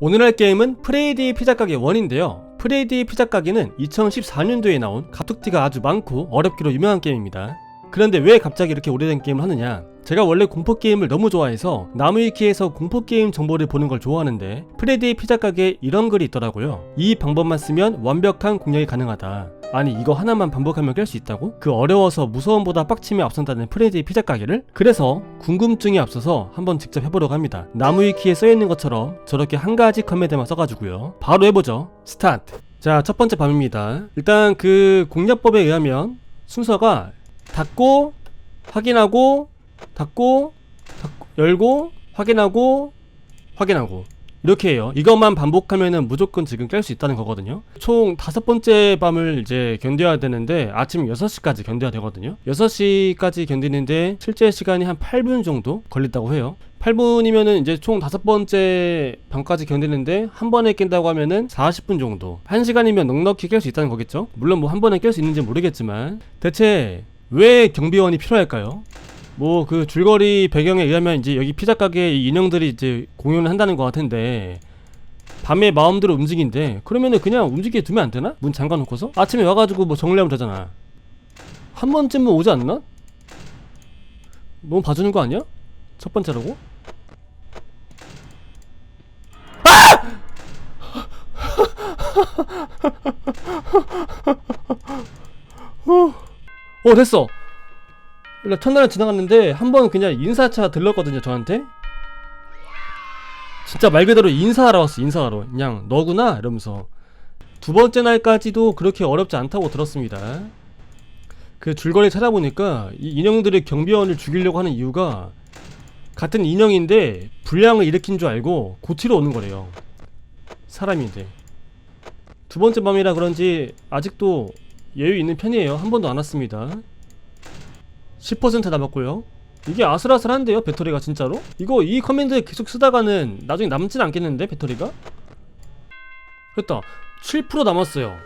오늘 할 게임은 프레이디 피자 가게 1인데요. 프레이디 피자 가게는 2014년도에 나온 가툭티가 아주 많고 어렵기로 유명한 게임입니다. 그런데 왜 갑자기 이렇게 오래된 게임을 하느냐? 제가 원래 공포 게임을 너무 좋아해서 나무위키에서 공포 게임 정보를 보는 걸 좋아하는데 프레디 피자 가게에 이런 글이 있더라고요. 이 방법만 쓰면 완벽한 공략이 가능하다. 아니 이거 하나만 반복하면 깰 수 있다고? 그 어려워서 무서움보다 빡침이 앞선다는 프레디 피자 가게를? 그래서 궁금증이 앞서서 한번 직접 해보려고 합니다. 나무위키에 써있는 것처럼 저렇게 한 가지 커맨드만 써가지고요. 바로 해보죠. 스타트. 자 첫 번째 밤입니다. 일단 그 공략법에 의하면 순서가 닫고 확인하고 닫고, 닫고 열고 확인하고 확인하고 이렇게 해요. 이것만 반복하면은 무조건 지금 깰 수 있다는 거거든요. 총 다섯 번째 밤을 이제 견뎌야 되는데 아침 6시까지 견뎌야 되거든요. 6시까지 견디는데 실제 시간이 한 8분 정도 걸린다고 해요. 8분이면은 이제 총 다섯 번째 밤까지 견디는데 한 번에 깬다고 하면은 40분 정도. 1시간이면 넉넉히 깰 수 있다는 거겠죠? 물론 뭐 한 번에 깰 수 있는지 모르겠지만 대체 왜 경비원이 필요할까요? 뭐 그 줄거리 배경에 의하면 이제 여기 피자 가게 이 인형들이 이제 공연을 한다는 것 같은데 밤에 마음대로 움직인대 그러면은 그냥 움직이게 두면 안 되나? 문 잠가 놓고서 아침에 와가지고 뭐 정리하면 되잖아 한 번쯤은 오지 않나? 너무 봐주는 거 아니야? 첫 번째라고? 아! 어 됐어. 일단 첫날에 지나갔는데 한 번 그냥 인사차 들렀거든요 저한테. 진짜 말 그대로 인사하러 왔어 인사하러. 그냥 너구나? 이러면서. 두 번째 날까지도 그렇게 어렵지 않다고 들었습니다. 그 줄거리 찾아보니까 이 인형들의 경비원을 죽이려고 하는 이유가 같은 인형인데 불량을 일으킨 줄 알고 고치러 오는 거래요. 사람인데. 두 번째 밤이라 그런지 아직도 여유 있는 편이에요 한 번도 안 왔습니다 10% 남았고요. 이게 아슬아슬한데요, 배터리가 진짜로? 이거 이 커맨드 계속 쓰다가는 나중에 남진 않겠는데, 배터리가? 됐다. 7% 남았어요.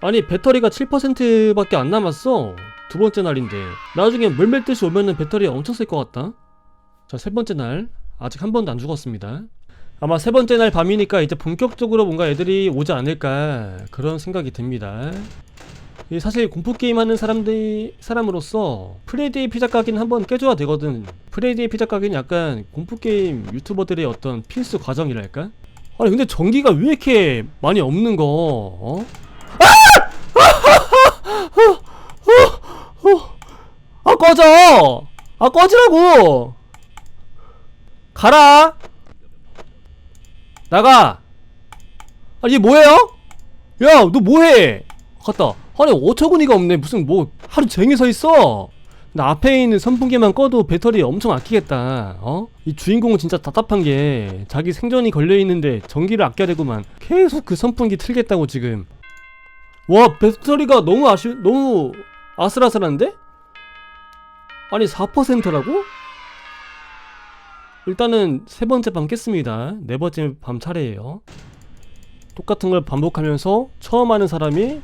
아니, 배터리가 7%밖에 안 남았어. 두 번째 날인데. 나중에 물밀 듯이 오면은 배터리 엄청 쓸 것 같다. 자, 세 번째 날. 아직 한 번도 안 죽었습니다. 아마 세 번째 날 밤이니까 이제 본격적으로 뭔가 애들이 오지 않을까 그런 생각이 듭니다. 이 사실 공포 게임 하는 사람들 사람으로서 프레디의 피자 가게는 한번 깨줘야 되거든. 프레디의 피자 가게는 약간 공포 게임 유튜버들의 어떤 필수 과정이랄까? 아니 근데 전기가 왜 이렇게 많이 없는 거? 어? 아! 아 꺼져! 아 꺼지라고! 가라! 나가! 아 이게 뭐예요? 야 너 뭐해? 갔다. 아니 어처구니가 없네 무슨 뭐 하루 종일 서 있어 나 앞에 있는 선풍기만 꺼도 배터리 엄청 아끼겠다 어? 이 주인공은 진짜 답답한 게 자기 생존이 걸려있는데 전기를 아껴야 되구만 계속 그 선풍기 틀겠다고 지금 와 배터리가 너무 아쉬 너무 아슬아슬한데? 아니 4%라고? 일단은 세 번째 밤 깼습니다 네 번째 밤 차례예요 똑같은 걸 반복하면서 처음 하는 사람이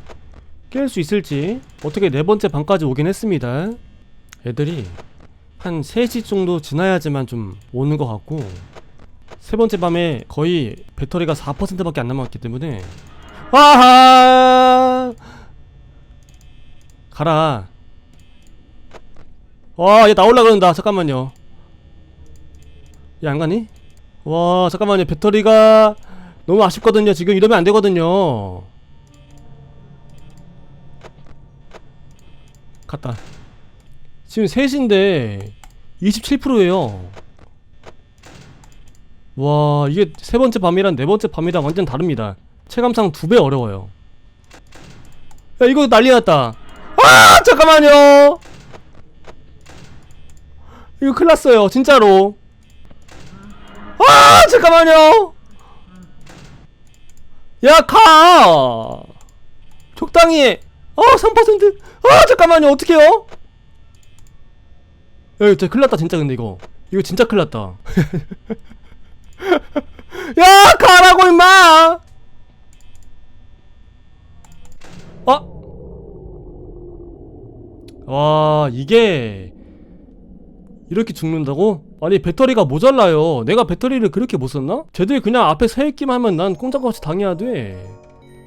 깰 수 있을지. 어떻게 네 번째 방까지 오긴 했습니다. 애들이 한 3시 정도 지나야지만 좀 오는 것 같고 세 번째 밤에 거의 배터리가 4%밖에 안 남았기 때문에 아하! 가라. 와얘 나올라 그런다. 잠깐만요. 얘 안 가니? 와 잠깐만요. 배터리가 너무 아쉽거든요. 지금 이러면 안 되거든요 갔다. 지금 3시인데 27%예요. 와, 이게 세 번째 밤이랑 네 번째 밤이랑 완전 다릅니다. 체감상 두 배 어려워요. 야, 이거 난리 났다. 아, 잠깐만요. 이거 큰일 났어요, 진짜로. 아, 잠깐만요. 야, 가! 적당히 해. 어, 3%. 아, 잠깐만요. 어떡해요? 야, 이거 진짜 큰일 났다, 진짜 근데 이거. 이거 진짜 큰일 났다. 야, 가라고, 임마! 어? 와, 이게, 이렇게 죽는다고? 아니 배터리가 모자라요 내가 배터리를 그렇게 못 썼나? 쟤들이 그냥 앞에 서 있기만 하면 난 꼼짝없이 당해야 돼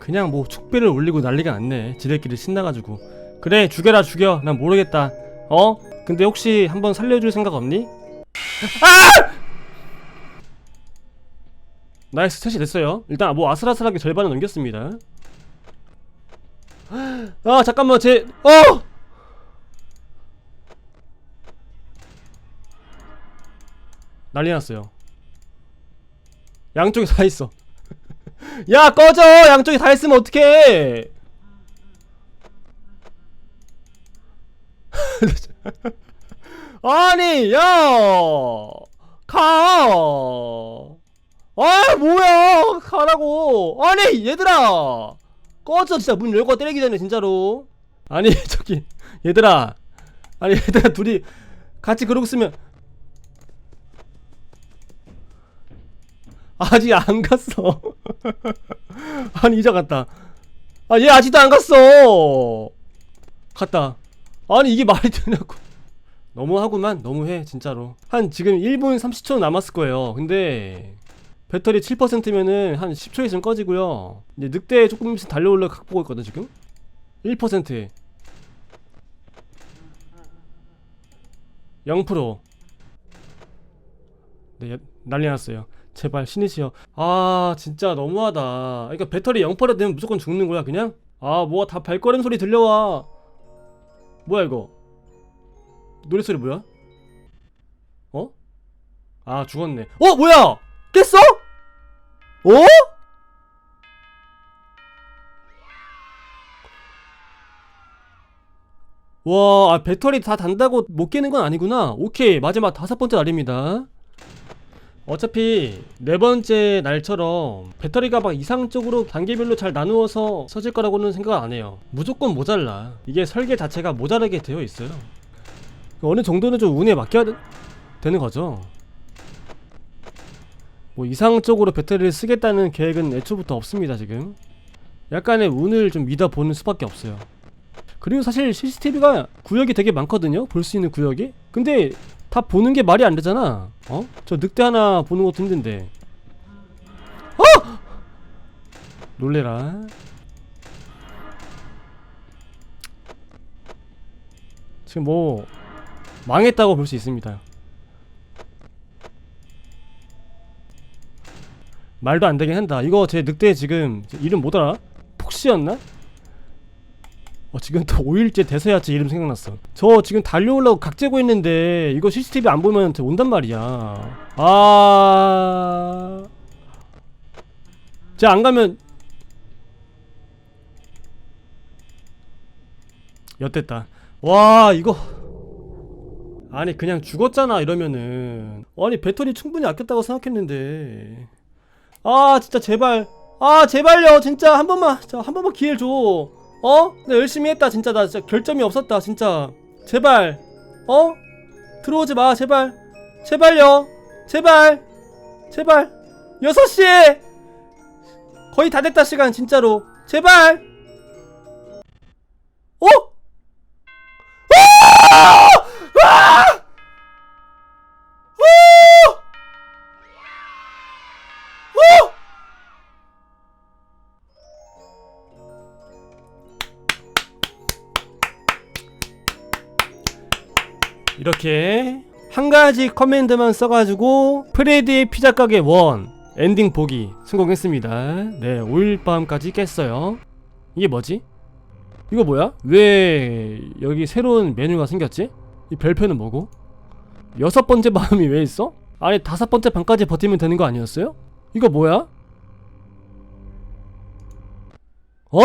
그냥 뭐 축배를 올리고 난리가 났네 지들끼리 신나가지고 그래 죽여라 죽여 난 모르겠다 어? 근데 혹시 한번 살려줄 생각 없니? 아! 나이스 셋이 됐어요 일단 뭐 아슬아슬하게 절반은 넘겼습니다 아 잠깐만 제 어! 난리 났어요 양쪽에 다 있어 야 꺼져! 양쪽에 다 있으면 어떡해! 아니 야가! 아 뭐야! 가라고! 아니 얘들아! 꺼져 진짜. 문 열고 때리기 전에 진짜로. 아니 저기 얘들아. 아니 얘들아 둘이 같이 그러고 있으면 아직 안 갔어. 아니 이제 갔다. 아 얘 아직도 안 갔어. 갔다. 아니 이게 말이 되냐고. 너무하구만. 너무해 진짜로. 한 지금 1분 30초 남았을 거예요. 근데 배터리 7%면은 한 10초 있으면 꺼지고요. 이제 늑대 조금 있으면 달려올라 각 보고 있거든 지금. 1% 0% 네, 야- 난리 났어요 제발 신이시여 아 진짜 너무하다 그러니까 배터리 0% 되면 무조건 죽는 거야 그냥? 아 뭐가 다 발걸음 소리 들려와 뭐야 이거 노래소리 뭐야? 어? 아 죽었네 어 뭐야 깼어? 어? 와 아, 배터리 다 단다고 못 깨는 건 아니구나 오케이 마지막 다섯 번째 날입니다 어차피 네 번째 날처럼 배터리가 막 이상적으로 단계별로 잘 나누어서 서질 거라고는 생각 안 해요. 무조건 모자라. 이게 설계 자체가 모자라게 되어 있어요. 어느 정도는 좀 운에 맡겨야 되, 되는 거죠. 뭐 이상적으로 배터리를 쓰겠다는 계획은 애초부터 없습니다 지금. 약간의 운을 좀 믿어보는 수밖에 없어요. 그리고 사실 CCTV가 구역이 되게 많거든요? 볼 수 있는 구역이? 근데 다 보는 게 말이 안 되잖아 어? 저 늑대 하나 보는 것도 힘든데 어! 놀래라 지금 뭐 망했다고 볼 수 있습니다 말도 안 되긴 한다 이거 제 늑대 지금 이름 뭐더라? 폭시였나? 어 지금 또 5일째 대서야채 이름 생각났어. 저 지금 달려오려고 각 재고 있는데 이거 CCTV 안 보면 저 온단 말이야. 아... 제가 안 가면. 엿됐다. 와 이거. 아니 그냥 죽었잖아 이러면은. 아니 배터리 충분히 아꼈다고 생각했는데. 아 진짜 제발. 아 제발요 진짜. 한 번만 저한 번만 기회를 줘 어? 나 열심히 했다 진짜. 나 진짜 결점이 없었다 진짜. 제발. 어? 들어오지 마 제발. 제발요. 제발. 제발. 6시에 거의 다 됐다 시간 진짜로. 제발. 어? 이렇게 한 가지 커맨드만 써가지고 프레디의 피자 가게 원 엔딩 보기 성공했습니다. 네, 5일 밤까지 깼어요. 이게 뭐지? 이거 뭐야? 왜 여기 새로운 메뉴가 생겼지? 이 별표는 뭐고? 여섯 번째 밤이 왜 있어? 아니 다섯 번째 밤까지 버티면 되는 거 아니었어요? 이거 뭐야? 어?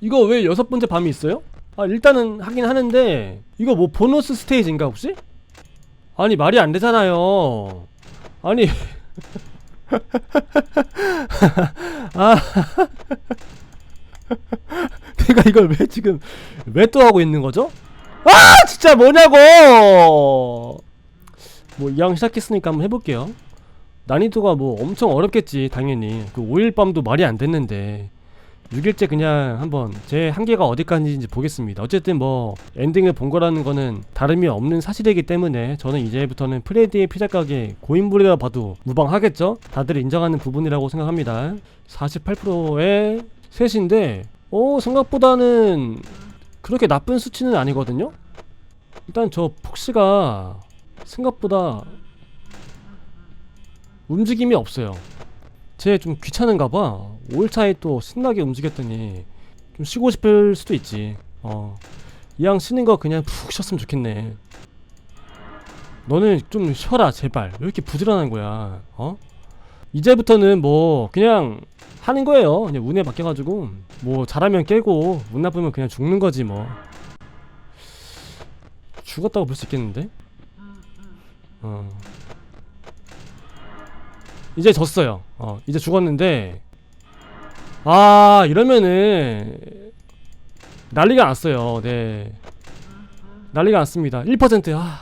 이거 왜 여섯 번째 밤이 있어요? 아 일단은 하긴 하는데 이거 뭐 보너스 스테이지인가 혹시? 아니 말이 안 되잖아요. 아니 아 내가 이걸 왜 지금 왜 또 하고 있는 거죠? 아 진짜 뭐냐고 뭐 이왕 시작했으니까 한번 해볼게요 난이도가 뭐 엄청 어렵겠지 당연히 그 5일 밤도 말이 안 됐는데 6일째 그냥 한번 제 한계가 어디까지인지 보겠습니다. 어쨌든 뭐 엔딩을 본 거라는 거는 다름이 없는 사실이기 때문에 저는 이제부터는 프레디의 피자 가게 고인물이라 봐도 무방하겠죠? 다들 인정하는 부분이라고 생각합니다. 48%의 셋인데 어 생각보다는 그렇게 나쁜 수치는 아니거든요. 일단 저 폭시가 생각보다 움직임이 없어요. 쟤 좀 귀찮은가 봐. 5일차에 또 신나게 움직였더니 좀 쉬고 싶을 수도 있지. 어. 이왕 쉬는 거 그냥 푹 쉬었으면 좋겠네. 너는 좀 쉬어라, 제발. 왜 이렇게 부지런한 거야? 어? 이제부터는 뭐 그냥 하는 거예요. 그냥 운에 맡겨가지고 뭐 잘하면 깨고 운 나쁘면 그냥 죽는 거지 뭐. 죽었다고 볼 수 있겠는데? 어. 이제 졌어요. 어, 이제 죽었는데 아 이러면은 난리가 났어요. 네, 난리가 났습니다. 1% 아,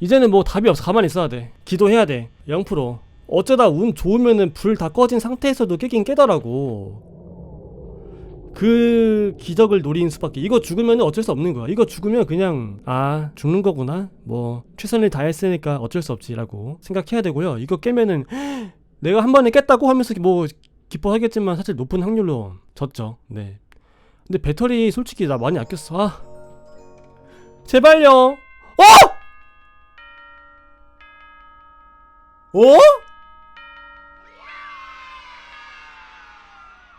이제는 뭐 답이 없어. 가만히 있어야 돼. 기도해야 돼. 0%. 어쩌다 운 좋으면은 불 다 꺼진 상태에서도 깨긴 깨더라고. 그 기적을 노리는 수밖에. 이거 죽으면 어쩔 수 없는 거야. 이거 죽으면 그냥 아 죽는 거구나. 뭐 최선을 다했으니까 어쩔 수 없지라고 생각해야 되고요. 이거 깨면은 내가 한 번에 깼다고 하면서 뭐 기뻐하겠지만 사실 높은 확률로 졌죠. 네. 근데 배터리 솔직히 나 많이 아꼈어. 아 제발요. 어? 어?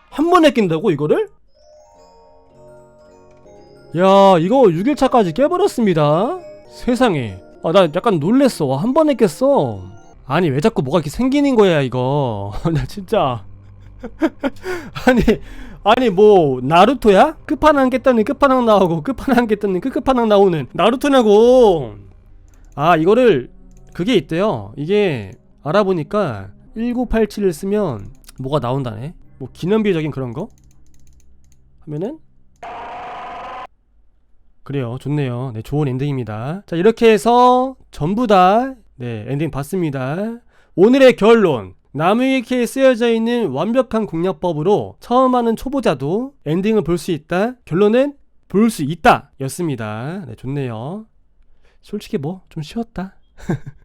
한 번에 낀다고 이거를? 야 이거 6일차까지 깨버렸습니다 세상에 아 나 약간 놀랬어 와, 한 번에 깼어 아니 왜 자꾸 뭐가 이렇게 생기는 거야 이거 나 진짜 아니 아니 뭐 나루토야? 끝판왕 깼더니 끝판왕 나오고 끝판왕 깼더니 그 끝판왕 나오는 나루토냐고. 아 이거를 그게 있대요. 이게 알아보니까 1987을 쓰면 뭐가 나온다네? 뭐 기념비적인 그런 거? 하면은? 그래요. 좋네요. 네 좋은 엔딩입니다. 자 이렇게 해서 전부 다 네 엔딩 봤습니다. 오늘의 결론 나무위키에 쓰여져 있는 완벽한 공략법으로 처음 하는 초보자도 엔딩을 볼 수 있다 결론은 볼 수 있다 였습니다. 네 좋네요. 솔직히 뭐 좀 쉬웠다